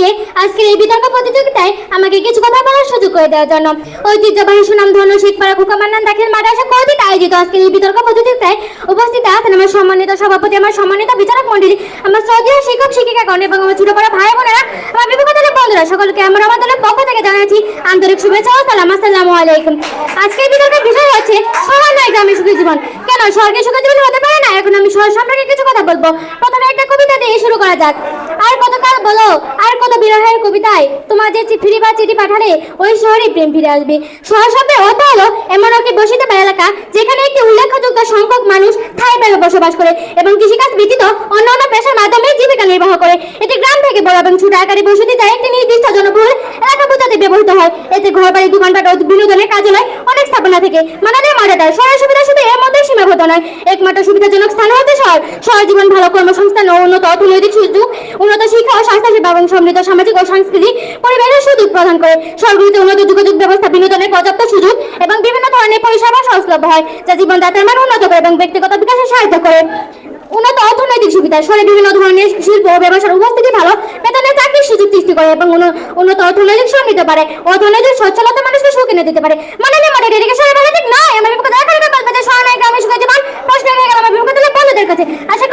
যে, আজকের এই বিতর্ক প্রতিযোগিতায় আমাকে কিছু কথা বলার সুযোগ করে দেওয়ার জন্য। ঐতিহ্যবাহী সুনাম ধন্য শিখপাড়া খুকামান্নান দাখের মাদ্রাসা কর্তৃক আয়োজিত আজকের এই বিতর্ক প্রতিযোগিতায় উপস্থিত আছেন আমার সম্মানিত সভাপতি, আমার সম্মানিত বিচারক মন্ডলী আমার শ্রদ্ধেয় শিক্ষক, শিক্ষিকাগণ এবং আমার ছোট বড় ভাই বোনেরা, আমার বিভিন্ন দলের বন্ধুরা, সকলকে আমরা আমার দলের পক্ষ থেকে জানাচ্ছি আন্তরিক শুভেচ্ছা ও সালাম। আসসালামু আলাইকুম। আজকের বিতর্কের বিষয় হচ্ছে সবার নয় গ্রামের সুখী জীবন। কেন? স্বর্গের সুখী জীবন হতে পারে না? এখন আমি শহর সম্পর্কে কিছু কথা বলব। প্রথমে একটা কবিতা দিয়ে শুরু করা যাক। আর কত কাল বলো? আর কত বিরহের কবিতায় তোমার যে চি- ফিরি বা চিঠি পাঠালে, ওই শহরে প্রেম ফিরে আসবে। শহর শব্দের অর্থ হলো এমন একটি বসিত এলাকা যেখানে একটি উল্লেখযোগ্য সংখ্যক মানুষ স্থায়ীভাবে বসবাস করে এবং কৃষিকাজ ব্যতীত অন্যান্য পেশার মাধ্যমে জীবিকা নির্বাহ করে। এটি গ্রাম থেকে বড় এবং ছোট আকারে বসতি যায়, একটি নির্দিষ্ট জনবহুল এলাকা বোঝাতে ব্যবহৃত হয়। এতে ঘর বাড়ি দোকানপাট ও বিনোদনের কার্যালয় অনেক স্থাপনা থেকে। মানাদের মর্যাদায় শহর সুবিধা শুধু এর মধ্যে সীমাবদ্ধ একমাত্র সুবিধাজনক স্থান হচ্ছে শহর শহর ভালো কর্মসংস্থান ও উন্নত অর্থনৈতিক সুযোগ। উন্নত শিক্ষা ও স্বাস্থ্যসেবা এবং সমৃদ্ধ সামাজিক ও সাংস্কৃতিক পরিবেশের সুযোগ প্রদান করে। শহরগুলিতে উন্নত যোগাযোগ ব্যবস্থা বিনোদনের পর্যাপ্ত সুযোগ এবং বিভিন্ন ধরনের পরিষেবা সহজলভ্য হয়, যা জীবনযাত্রার মান উন্নত করে এবং ব্যক্তিগত বিকাশে সাহায্য করে। উন্নত অর্থনৈতিক সুবিধা, শহরে বিভিন্ন ধরনের শিল্প ও ব্যবসার উপস্থিতি ভালো বেতনের চাকরির সুযোগ সৃষ্টি করে এবং উন্নত অর্থনৈতিক সমৃদ্ধ পারে অর্থনৈতিক সচ্ছলতা মানুষকে সুখ এনে দিতে পারে। মানে মডেল, এদিকে শহরে ভালো দিক নয় আমার বিপক্ষে দেখা করে বলবে যে শহর নয় গ্রামে সুখে জীবন প্রশ্ন হয়ে গেল আমার বিপক্ষে তাহলে বন্ধুদের কাছে আশা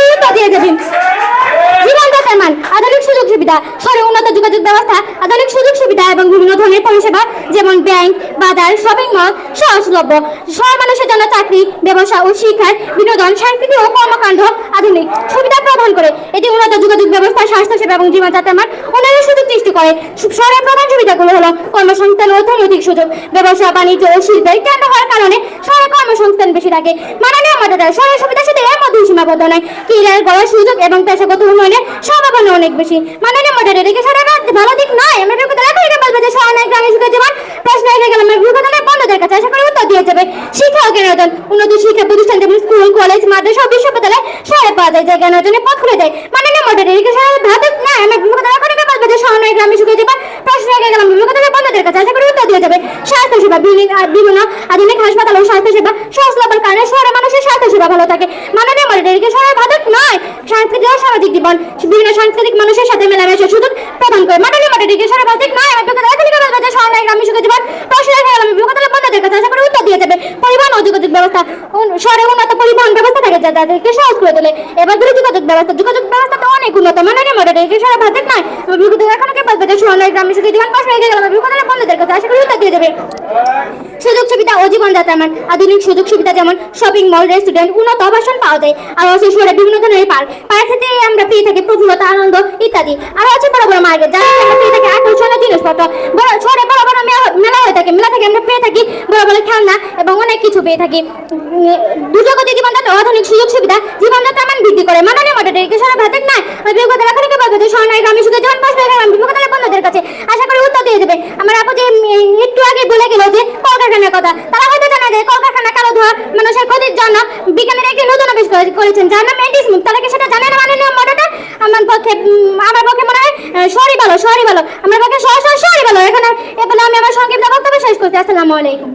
জীবনযাত্রার মান। আধুনিক সুযোগ সুবিধা, শহরে উন্নত যোগাযোগ ব্যবস্থা, আধুনিক সুযোগ সুবিধা এবং বিভিন্ন ধরনের পরিষেবা, যেমন ব্যাংক, বাজার, শপিং মল, সহজলভ্য। শহর মানুষের জন্য চাকরি, ব্যবসা ও শিক্ষার বিনোদন সংস্কৃতি ও কর্মকাণ্ড আধুনিক। সুবিধা প্রদান করে এটি উন্নত যোগাযোগ ব্যবস্থা, স্বাস্থ্যসেবা এবং জীবনযাত্রার মান উন্নয়নের সুযোগ সৃষ্টি করে। শহরের প্রধান সুবিধাগুলো হলো কর্মসংস্থান অর্থনৈতিক সুযোগ। ব্যবসা, বাণিজ্য ও শিল্পের কেন্দ্র হওয়ার কারণে শহরে কর্মসংস্থান বেশি থাকে। মাননীয় মর্যাদা শহরের সুবিধা শুধু এর সীমাবদ্ধ নয় ক্রীড়ার গড়ার সুযোগ এবং পেশাগত উন্নয়নের সম্ভাবনা অনেক বেশি। মাননীয় মর্যাদা এদিকে শহরের ভালো দিক নয়। আমরা বিপক্ষে দেখা করে বলবে যে শহর নয় গ্রামে সুখে জীবন প্রশ্ন এসে গেল। আমার বিপক্ষে বন্ধুদের কাছে আশা করি উত্তর দিয়ে যাবে। শিক্ষা ও জ্ঞান অর্জন উন্নত শিক্ষা প্রতিষ্ঠান যেমন স্কুল, কলেজ, মাদ্রাসা বিশ্ববিদ্যালয় শহরে পাওয়া যায় জ্ঞান অর্জনের পথ খুলে দেয়। মাননীয় মর্যাদা এদিকে শহরের ভালো দিক নয়। আমরা বিপক্ষে দেখা করে বলবে যে শহর নয় গ্রামে সুখে জীবন প্রশ্ন এসে গেল। আমার বিপক্ষে বন্ধুদের কাছে আশা করি উত্তর দিয়ে যাবে। স্বাস্থ্য সেবা বিভিন্ন আধুনিক হাসপাতাল ও স্বাস্থ্য সেবা সহজলভ্যের কারণে শহরে মানুষের স্বাস্থ্য সেবা ভালো থাকে মাননীয় মর্যাদা এদিকে শহরের ভালো নয় সাংস্কৃতিক ও সামাজিক জীবন বিভিন্ন সাংস্কৃতিক মানুষের সাথে মেলামেশার সুযোগ প্রদান করে। মাননীয় মর্যাদা এদিকে শহরের ভালো দিক নয় আমি বিপক্ষে দেখা করে বলবে যে শহর নয় গ্রামে সুখে জীবন প্রশ্ন এসে গেল। আমি বিপক্ষে বন্ধুদের কাছে। আশা করি উত্তর দিয়ে যাবে। পরিবহন ও যোগাযোগ ব্যবস্থা। শহরে উন্নত পরিবহন ব্যবস্থা থাকে যা তাদেরকে সহজ করে তোলে। এবার দূরে যোগাযোগ ব্যবস্থা। যোগাযোগ ব্যবস্থা তো অনেক উন্নত। মাননীয় মডেল এদিকে শহরে ভালো দিক নয় আমি বিপক্ষে এখনও কে বলবে যে শহর নয় গ্রামে সুখে জীবন প্রশ্ন এসে গেল। আমি বিপক্ষে বন্ধুদের কাছে। আশা করি উত্তর দিয়ে যাবে। সুযোগ সুবিধা ও জীবনযাত্রার মান আধুনিক সুযোগ সুবিধা যেমন শপিং মল রেস্টুরেন্ট উন্নত আবাসন পাওয়া যায়। আর আছে শহরে বিভিন্ন ধরনের পার্ক পার্ক আমরা পেয়ে থাকি প্রফুল্লতা আনন্দ ইত্যাদি। আর আছে বড় বড় মার্কেট যার আমরা পেয়ে থাকি আকর্ষণীয় জিনিসপত্র। বড় শহরে বড় বড় মেলা- হয়ে থাকে মেলা থেকে আমরা পেয়ে থাকি বড় বড় খেলনা এবং অনেক কিছু পেয়ে থাকি। উম, দ্রুতগতি জীবনযাত্রা আধুনিক সুযোগ সুবিধা জীবনযাত্রার মান বৃদ্ধি করে। মাননীয় মডেল এদিকে শহরে ভাতের নয় বিগত এখনই কে বলবে যে গ্রামে সুখে প্রশ্ন এখানে আমি বিগত বন্ধুদের কাছে। আশা করি উত্তর দিয়ে দেবে। আমার আপু যে একটু আগে বলে গেল যে কলকারখানার কথা মানুষের ক্ষতির জন্য বিজ্ঞানের একটি নতুন আবিষ্কার করেছেন, যার নাম এন্টিস মুখ। তাহলে কি সেটা জানেন না মাননীয় মডেলটা আমার পক্ষে আমার পক্ষে মনে হয় সরি ভালো সরি ভালো আমার পক্ষে সরি সরি ভালো এখন এ আমি আমার সংক্ষিপ্ত বক্তব্য শেষ করছি। আসসালামু আলাইকুম।